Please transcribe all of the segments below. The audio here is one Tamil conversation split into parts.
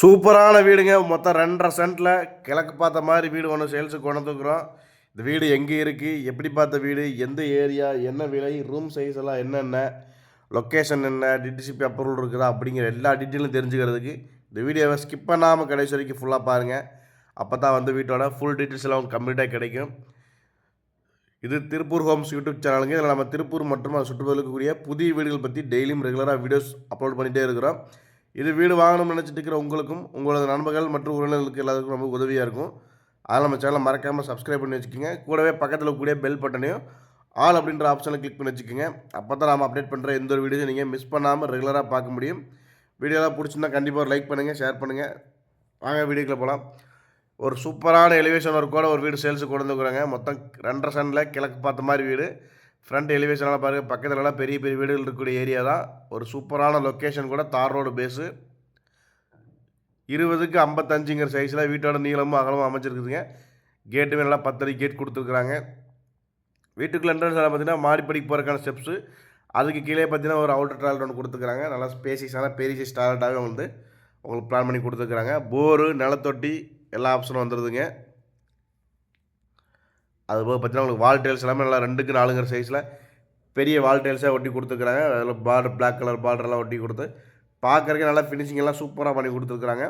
சூப்பரான வீடுங்க. மொத்தம் ரெண்டரை சென்ட்டில் கிழக்கு பார்த்த மாதிரி வீடு ஒன்று சேல்ஸுக்கு கொண்டு இந்த வீடு எங்கே இருக்குது எப்படி பார்த்த வீடு? எந்த ஏரியா? என்ன விலை? ரூம் சைஸ் எல்லாம் என்னென்ன? லொக்கேஷன் என்ன? டிடிசிபி அப்ரூவல் இருக்குதா? அப்படிங்கிற எல்லா டீட்டெயிலும் தெரிஞ்சுக்கிறதுக்கு இந்த வீடியோவை ஸ்கிப் பண்ணாமல் கடைசி வரைக்கும் ஃபுல்லாக பாருங்கள் அப்போ தான் வந்து வீட்டோட ஃபுல் டீட்டெயில்ஸ் எல்லாம் கம்ப்ளீட்டாக கிடைக்கும். இது திருப்பூர் ஹோம்ஸ் யூடியூப் சேனலுங்க இதில் நம்ம திருப்பூர் மற்றும் அது சுற்றுப்புறத்தில் இருக்கக்கூடிய புதிய வீடுகள் பற்றி டெய்லியும் ரெகுலராக வீடியோஸ் அப்லோட் பண்ணிகிட்டே இருக்கிறோம். இது வீடு வாங்கணும்னு நினச்சிட்டு இருக்கிற உங்களுக்கும் உங்களது நண்பர்கள் மற்றும் உறவினர்களுக்கு எல்லாத்துக்கும் ரொம்ப உதவியாக இருக்கும். அதனால் நம்ம சேனலை மறக்காமல் சப்ஸ்கிரைப் பண்ணி வச்சுக்கோங்க. கூடவே பக்கத்தில் இருக்கக்கூடிய பெல் பட்டனையும் ஆல் அப்படின்ற ஆப்ஷனை கிளிக் பண்ணி வச்சுக்கோங்க. அப்போ தான் நாம் அப்டேட் பண்ணுற எந்த ஒரு வீடியோஸும் நீங்கள் மிஸ் பண்ணாமல் ரெகுலராக பார்க்க முடியும். வீடியோலாம் பிடிச்சிருந்தா கண்டிப்பாக ஒரு லைக் பண்ணுங்கள் ஷேர் பண்ணுங்கள் வாங்க வீடியோக்குள்ளே போகலாம் ஒரு சூப்பரான எலிவேஷன் ஒர்க்கோட ஒரு வீடு சேல்ஸுக்கு கொண்டு வந்துக்கிறாங்க மொத்தம் ரெண்டரை சனில் கிழக்கு பார்த்த மாதிரி வீடு. ஃப்ரண்ட் எலிவேஷனெல்லாம் பாருங்கள் பக்கத்துலலாம் பெரிய பெரிய வீடுகள் இருக்கக்கூடிய ஏரியா தான். ஒரு சூப்பரான லொக்கேஷன் கூட தார் ரோடு பேஸு இருபதுக்கு ஐம்பத்தஞ்சுங்கிற சைஸில் வீட்டோட நீளமும் அகலமும் அமைச்சிருக்குதுங்க கேட்டுமே நல்லா பத்தடி கேட் கொடுத்துருக்குறாங்க. வீட்டுக்குள்ள என்ட்ரன்ஸ் பார்த்தீங்கன்னா மாடிப்படிக்கு போகிறதுக்கான ஸ்டெப்ஸு அதுக்கு கீழே பார்த்தீங்கன்னா ஒரு அவுட்டர் டாய்லெட் ஒன்று கொடுத்துருக்குறாங்க. நல்லா ஸ்பேசிஸான பெரிய சைஸ் டாய்லெட்டாகவே வந்து உங்களுக்கு பிளான் பண்ணி கொடுத்துருக்குறாங்க. போரு நிலத்தொட்டி எல்லா ஆப்ஷனும் வந்துடுதுங்க அதுபோக பார்த்தீங்கன்னா உங்களுக்கு வால் டைல்ஸ் எல்லாமே நல்லா ரெண்டுக்கு நாலுங்கிற சைஸில் பெரிய வால் டைல்ஸாக ஒட்டி கொடுத்துருக்குறாங்க. அதில் பார்டர் பிளாக் கலர் பார்டர்லாம் ஒட்டி கொடுத்து பார்க்குறக்கே நல்லா ஃபினிஷிங் எல்லாம் சூப்பராக பண்ணி கொடுத்துருக்குறாங்க.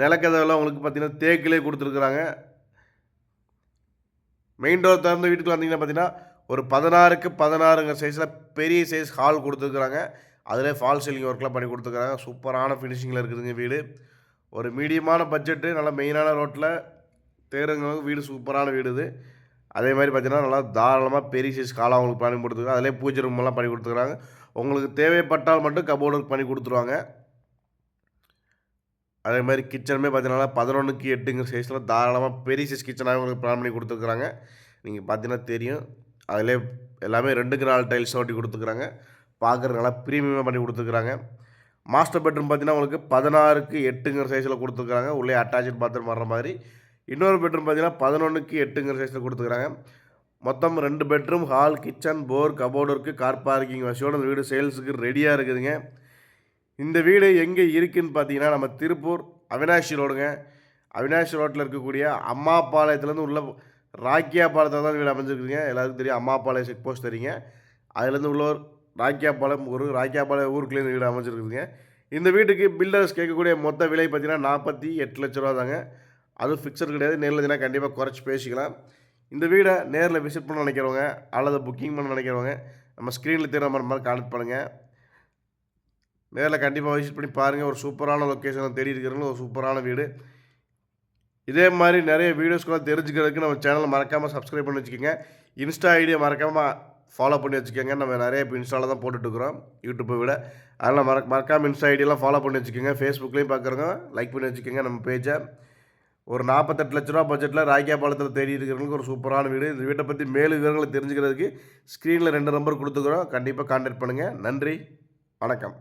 நிலக்கதவெல்லாம் உங்களுக்கு பார்த்தீங்கன்னா தேக்கிலே கொடுத்துருக்குறாங்க. மெயின் டோர் திறந்து வீட்டுக்கு வந்தீங்கன்னா பார்த்தீங்கன்னா ஒரு பதினாறுக்கு பதினாறுங்கிற சைஸில் பெரிய சைஸ் ஹால் கொடுத்துருக்குறாங்க. அதிலே ஃபால் சீலிங் ஒர்க்லாம் பண்ணி கொடுத்துருக்குறாங்க. சூப்பரான ஃபினிஷிங்கில் இருக்குதுங்க வீடு. ஒரு மீடியமான பட்ஜெட்டு நல்லா மெயினான ரோட்டில் தேருங்களுக்கு வீடு சூப்பரான வீடு இது. அதே மாதிரி பார்த்தீங்கன்னா நல்லா தாராளமாக பெரிய சைஸ் காலம் அவங்களுக்கு பண்ணி கொடுத்துருக்காங்க. அதிலே பூஜை ரூமெல்லாம் பண்ணி கொடுத்துருக்காங்க. உங்களுக்கு தேவைப்பட்டால் மட்டும் கபோர்டு பண்ணி கொடுத்துருவாங்க. அதே மாதிரி கிச்சனுமே பார்த்தீங்கன்னா பதினொன்றுக்கு எட்டுங்கிற சைஸில் தாராளமாக பெரிய சைஸ் கிச்சனாக உங்களுக்கு பிளான் பண்ணி கொடுத்துருக்குறாங்க நீங்கள் பார்த்தீங்கன்னா தெரியும். அதிலே எல்லாமே ரெண்டுக்கு நாலு டைல்ஸ் ஒட்டி கொடுத்துருக்குறாங்க பார்க்குறது நல்லா ப்ரீமியமாக பண்ணி கொடுத்துருக்குறாங்க மாஸ்டர் பெட்ரூம் பார்த்தீங்கன்னா உங்களுக்கு பதினாறுக்கு எட்டுங்கிற சைஸில் கொடுத்துருக்குறாங்க உள்ளே அட்டாச்சு பாத்ரூம் வர்ற மாதிரி. இன்னொரு பெட்ரூம் பார்த்தீங்கன்னா பதினொன்றுக்கு எட்டுங்கிற சைஸில் கொடுத்துக்கிறாங்க. மொத்தம் ரெண்டு bedroom hall kitchen four cupboard இருக்குது கார் பார்க்கிங் வசதியோட அந்த வீடு சேல்ஸுக்கு ரெடியாக இருக்குதுங்க. இந்த வீடு எங்கே இருக்குதுன்னு பார்த்தீங்கன்னா நம்ம திருப்பூர் அவினாஷி ரோடுங்க. அவினாஷி ரோட்டில் இருக்கக்கூடிய அம்மாபாளையத்துலேருந்து உள்ள ராக்கியாபாளையத்தில் தான் வீடு அமைஞ்சிருக்குதுங்க. எல்லாருக்கும் தெரியும் அம்மாபாளையம் செக் போஸ்ட் தெரியுங்க. அதுலேருந்து உள்ள ராக்கியா ராக்கியாபாளையம் ஒரு ராக்கியாபாளையம் ஊருக்குள்ளே இந்த வீடு அமைஞ்சிருக்குதுங்க. இந்த வீட்டுக்கு பில்டர்ஸ் கேட்கக்கூடிய மொத்த விலை பார்த்தீங்கன்னா நாற்பத்தி எட்டு லட்ச ரூபா தாங்க அதுவும் ஃபிக்ஸட் கிடையாது. நேரில் தினா கண்டிப்பாக குறைச்சி பேசிக்கலாம். இந்த வீடை நேரில் விசிட் பண்ண நினைக்கிறவங்க அல்லது புக்கிங் பண்ண நினைக்கிறவங்க நம்ம ஸ்க்ரீனில் தெரியுற மாதிரி மாதிரி கான்டெக்ட் பண்ணுங்கள் நேரில் கண்டிப்பாக விசிட் பண்ணி பாருங்கள் ஒரு சூப்பரான லொக்கேஷனில் தேடி இருக்கிறவங்க ஒரு சூப்பரான வீடு. இதே மாதிரி நிறைய வீடியோஸ்க்குலாம் தெரிஞ்சுக்கிறதுக்கு நம்ம சேனலை மறக்காமல் சப்ஸ்கிரைப் பண்ணி வச்சுக்கோங்க. இன்ஸ்டா ஐடியை மறக்காமல் ஃபாலோ பண்ணி வச்சுக்கோங்க. நம்ம நிறைய இப்போ இன்ஸ்டாவில் தான் போட்டுட்ருக்குறோம். யூடியூப்பை விட. அதனால் மறக்க மறக்காமல் இன்ஸ்டா ஐடியெல்லாம் ஃபாலோ பண்ணி வச்சுக்கோங்க. ஃபேஸ்புக்லேயும் பார்க்குறோங்க லைக் பண்ணி வச்சுக்கோங்க நம்ம பேஜை ஒரு நாற்பத்தெட்டு லட்ச ரூபா பட்ஜெட்டில் ராக்கியாபாளத்தில் தேடி இருக்கிறவங்களுக்கு ஒரு சூப்பரான வீடு. இந்த வீட்டை பற்றி மேலும் விவரங்களை தெரிஞ்சுக்கிறதுக்கு ஸ்க்ரீனில் ரெண்டு நம்பர் கொடுத்துக்கிறோம். கண்டிப்பாக கான்டாக்ட் பண்ணுங்கள் நன்றி. வணக்கம்.